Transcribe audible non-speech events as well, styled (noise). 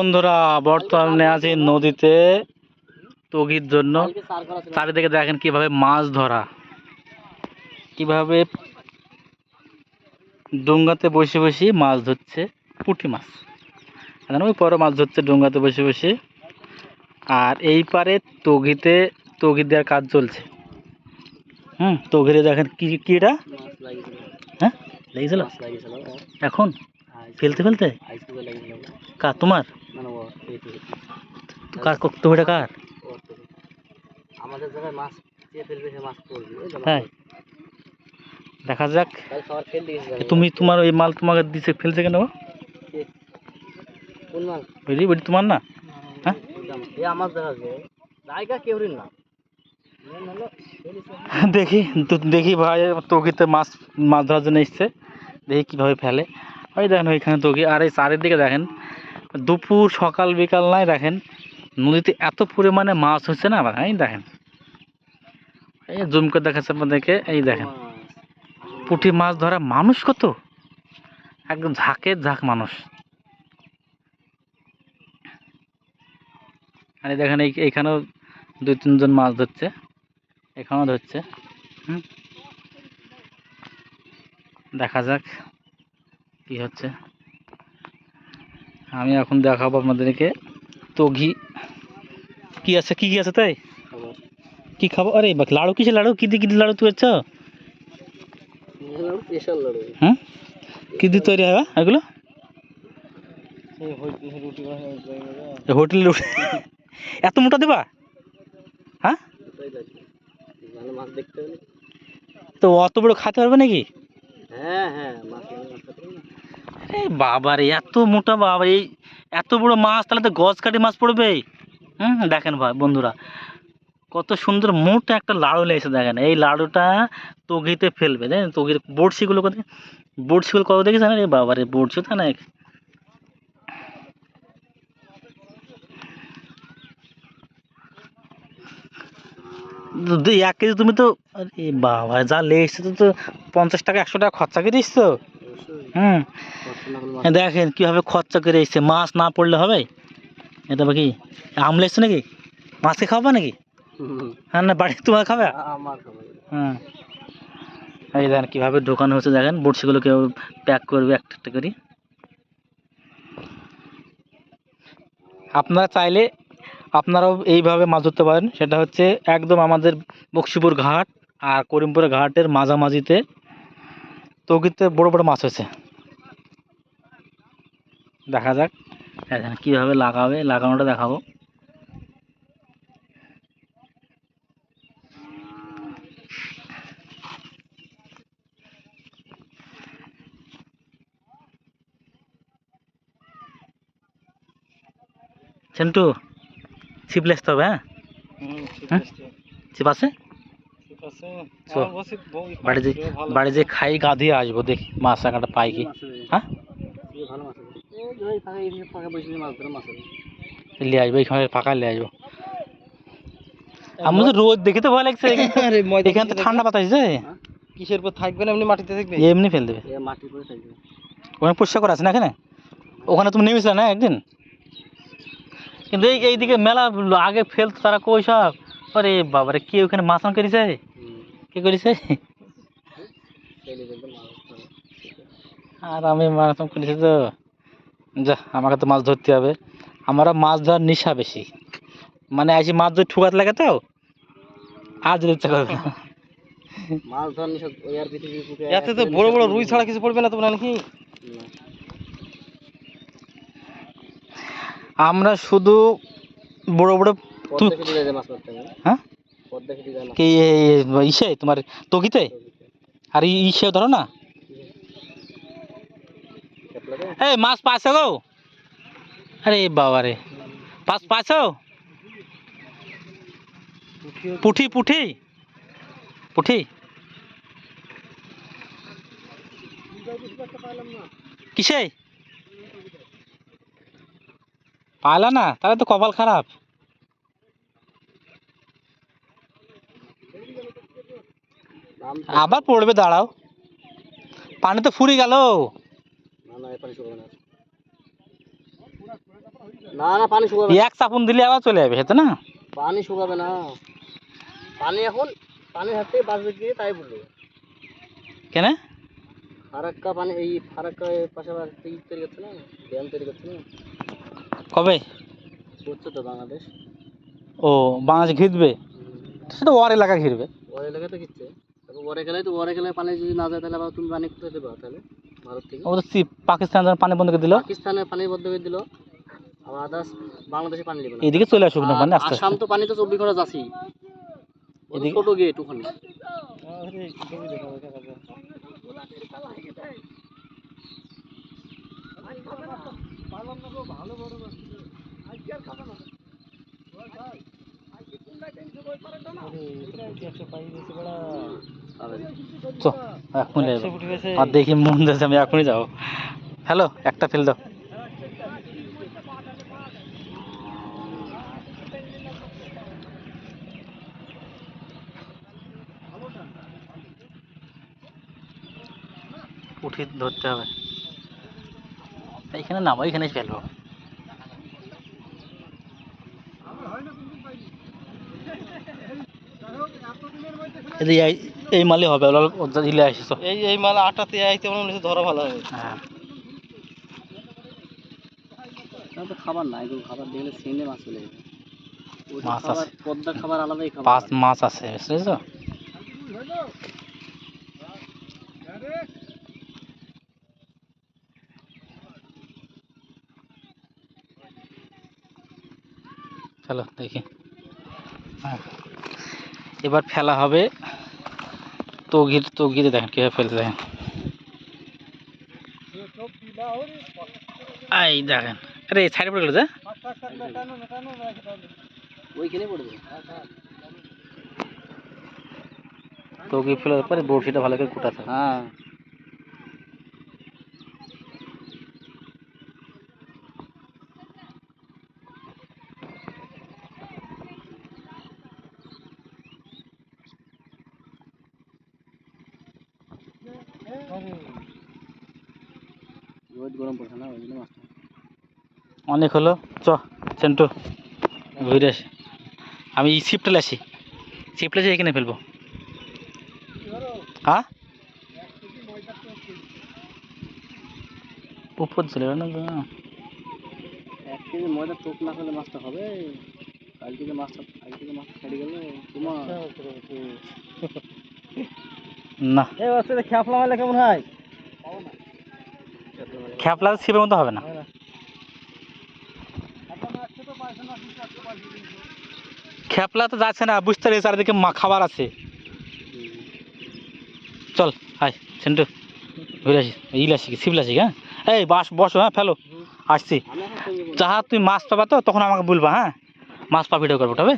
বন্ধুরা বর্তমানে আছি নদীতে তগির জন্য। চারিদিকে দেখেন কীভাবে মাছ ধরা কীভাবে ডোঙ্গাতে বসে বসে মাছ ধরছে পুঁটি মাছ। এখন ওই পরে মাছ ধরছে ডোঙ্গাতে বসে বসে। আর এই পারে তগিতে তগি দেওয়ার কাজ চলছে। হুম তগিরে দেখেন কি কি এটা? হ্যাঁ? লেগেছিল এখন? ফেলতে ফেলতে? কার তোমার? কার তগিটা কার? আমাদের জায়গায় মাছ ফেলবে সে মাছ পড়বে ওই জন্য তাই দেখা যাক। তুমি তোমার ওই মাল তোমাকে দিছে ফেলছে কেন বুঝলি বলি তোমার না? হ্যাঁ? আমার জায়গা না। দেখি দেখি ভাই তগিতে মাছ মাছ ধরার জন্য এসছে। দেখি কীভাবে ফেলে। ওই দেখেন ওইখানে তগি আর এই চারিদিকে দেখেন, দুপুর, সকাল, বিকাল নাই দেখেন, নদীতে এত পরিমাণে মাছ হচ্ছে না আবার, এই দেখেন। এই জুম দেখাচ্ছে আপনাদেরকে, এই দেখেন। পুঁটি মাছ ধরা মানুষ কত? একদম ঝাঁকের ঝাঁক মানুষ। আর দেখেন, এই এইখানেও দুই, তিনজন মাছ ধরছে, এখানেও ধরছে। হুম। দেখা যাক। কি হচ্ছে? আমি এখন দেখাবো আপনাদেরকে তঘি। কি আছে? কি কি আছে তাই। কি খাব? আরে বাক লাড়ু কিসে লাড়ু? কি দিয়ে কি লাড়ু তুই হলো স্পেশাল কি দিয়ে তৈরি হয় এগুলো? রুটি (laughs) এত মোটা দেবা? হ্যাঁ? তো অত বড় খেতে পারবে নাকি? হ্যাঁ হ্যাঁ মাছ মাছ খেতে হবে না। আরে বাবা রে এত মোটা বাবা এই এত বড় মাছ তাহলে তো গজ কাটি মাছ পড়বে। হুম দেখেন ভাই বন্ধুরা কত সুন্দর মোটা একটা লাড়ু লেগেছে দেখেন। এই লাড়ুটা তগিতে ফেলবে দেখেন তগির বড়শিগুলো কত বড়শিগুলো কত দেখেছেন? রে বাবা রে বড়শি তো না এক কেজি তুমি তো আরে বাবা যা লেগেছে তো তো পঞ্চাশ টাকা একশো টাকা খরচা করে দিচ্ছ অবশ্যই। হুম। হ্যাঁ, দেখেন কীভাবে খরচা করে এসছে। মাছ না পড়লে হবে? এটা বা কি? আমলে এসছে নাকি? মাছকে খাওয়াবা নাকি? হ্যাঁ না বাড়ি তোমার খাবে? হুম এই দেখেন কীভাবে ঢোকানো হচ্ছে দেখেন। বড়শিগুলো কেউ প্যাক করবে একটা একটা করে। আপনারা চাইলে আপনারাও এইভাবে মাছ ধরতে পারেন। সেটা হচ্ছে একদম আমাদের বক্সিপুর ঘাট আর করিমপুর ঘাটের মাঝামাঝিতে তগিতে বড় বড় মাছ হয়েছে। দেখা যাক। দেখেন কীভাবে লাগাবে লাগানোটা দেখাবো। সেন্টু ছিপ লেসতে হবে হ্যাঁ? হুম, ঠিক হ্যাঁ? আছে, ছিপ আছে? ঠিক আছে। চো, আমার বসে বউ- বাড়ি যে ভালো বাড়ি যে খাই গা দিয়ে আসব দেখি মাছ টাকাটা পাই কি। মাছ হবে। হ্যাঁ? নিয়ে আসব ফাঁকা নিয়ে আসব। আমি তো রোদ দেখে তো ভয় লাগছে। (laughs) এখানে তো ঠান্ডা বাতাস যে? কিসের উপর থাকবে না এমনি মাটিতে থাকবে? এমনি ফেল দেবে ওখানে পরিষ্কার করা আছে না এখানে? ওখানে তুমি নেমেছিলে না একদিন? কিন্তু এই এইদিকে মেলা আগে ফেলতো তারা কই সব? আরে বাবারে কে ওখানে মাছ করেছে। কে করেছে। আর আমি মাছ করেছি তো। যা আমাকে তো মাছ ধরতে হবে। আমরা মাছ ধরার নেশা বেশি। মানে আসি মাছ ধরে ঠুকাতে লাগে তো আর যদি ইচ্ছা করবে মাছ এতে তো বড় বড় রুই ছাড়া কিছু পড়বে না তোমার নাকি? আমরা শুধু বড় বড় হ্যাঁ? কি ইসে তোমার তগিতে? আর ইসে ধরো না? এই, মাছ পাইছো গো? আরে বাবা রে মাছ পাইছো? পুঠি পুঠি? পুঠি? কিসে? পাইলা না? তাহলে তো কপাল খারাপ। আবার পড়বে, দাঁড়াও। পানি তো ফুরি গেল। পানি না। না না পানি শুকাবে এক চাপুন দিলে আবার চলে যাবে না? পানি শুকাবে না। পানি এখন পানি হাতে বাঁচবে কি তাই কেন? ফারাক্কা পানি এই ফারাক্কা পাশে আবার একটা ই তৈরি করছে না? ড্যাম তৈরি করছে না? কবে? করছে তো বাংলাদেশ। ও বাংলাদেশ ঘিরবে? সেটা ওর এলাকা ঘিরবে। ওর এলাকাতে তারপর ওরে গেলে তো ওরে গেলে পানি যদি না যায় তাহলে আবার তুমি পানি কোথায় দেবা তাহলে? ও তো পাকিস্তান পানি বন্ধ করে দিল। পাকিস্তানে পানি বদ্ধ করে দিল। আবার আদার্স বাংলাদেশে পানি নেবে এদিকে চলে আসুক না মানে আস্তে আসাম তো পানি তো চব্বিশ ঘণ্টা যাচ্ছি এদিকে- ছোট গেট ওখানে। চ। এখনই যাব আর দেখি মন যাচ্ছে আমি এখনই যাব। হ্যালো একটা ফেল দাও। উঠি ধরতে হবে। এইখানে নামো এইখানে ফেলব এই এই- এই মালে হবে দিলে আসছো এই এই মাল আটাতে আইতে মনে হচ্ছে ধরা ভালো হবে। হ্যাঁ। তো খাবার নাই খাবার দেখলে সেনে মাছ চলে যাবে। মাছ আছে। পদ্মার খাবার আলাদাই খাবার। পাঁচ মাছ আছে বুঝছ চলো দেখি। হ্যাঁ। এবার ফেলা হবে তগির তগিরে দেখেন কীভাবে ফেলতে দেখেন এই দেখেন আরে সাইডে পড়ে গেল যে ওইখানে পড়ে যাবে তগি ফেলার পরে বড়শিটা ভালো করে কুটাতে হবে। হ্যাঁ রোদ গরম পড়ছে না ওই জন্য মাছটা অনেক হলো। চ চেন্টু ঘুরে আসি আমি শিফটে আসি। শিফটে এখানে ফেলব। হ্যাঁ উপর চলে গেল না তো। এক কেজি ময়দা টোপ না করলে মাছটা হবে। কাল থেকে মাছটা কাল থেকে মাছটা ছাড়ি গেলে তোমার না। এই বাচ্চাটা খ্যাপলা মারলে কেমন হয়? খ্যাপলা ছিপের মতো হবে না। খ্যাপলা তো যাচ্ছে না বুঝতে পারি চারিদিকে মা খাবার আছে। চল হাই সেন্টু। ঘুরে আসি ইল আসি শিবল আসি হ্যাঁ? এই বাস বসো হ্যাঁ ফেলো। আসছি। যাহা তুই মাছ পাবা তো তখন আমাকে বলবা হ্যাঁ? মাছ পা ভিডিও করব তবে।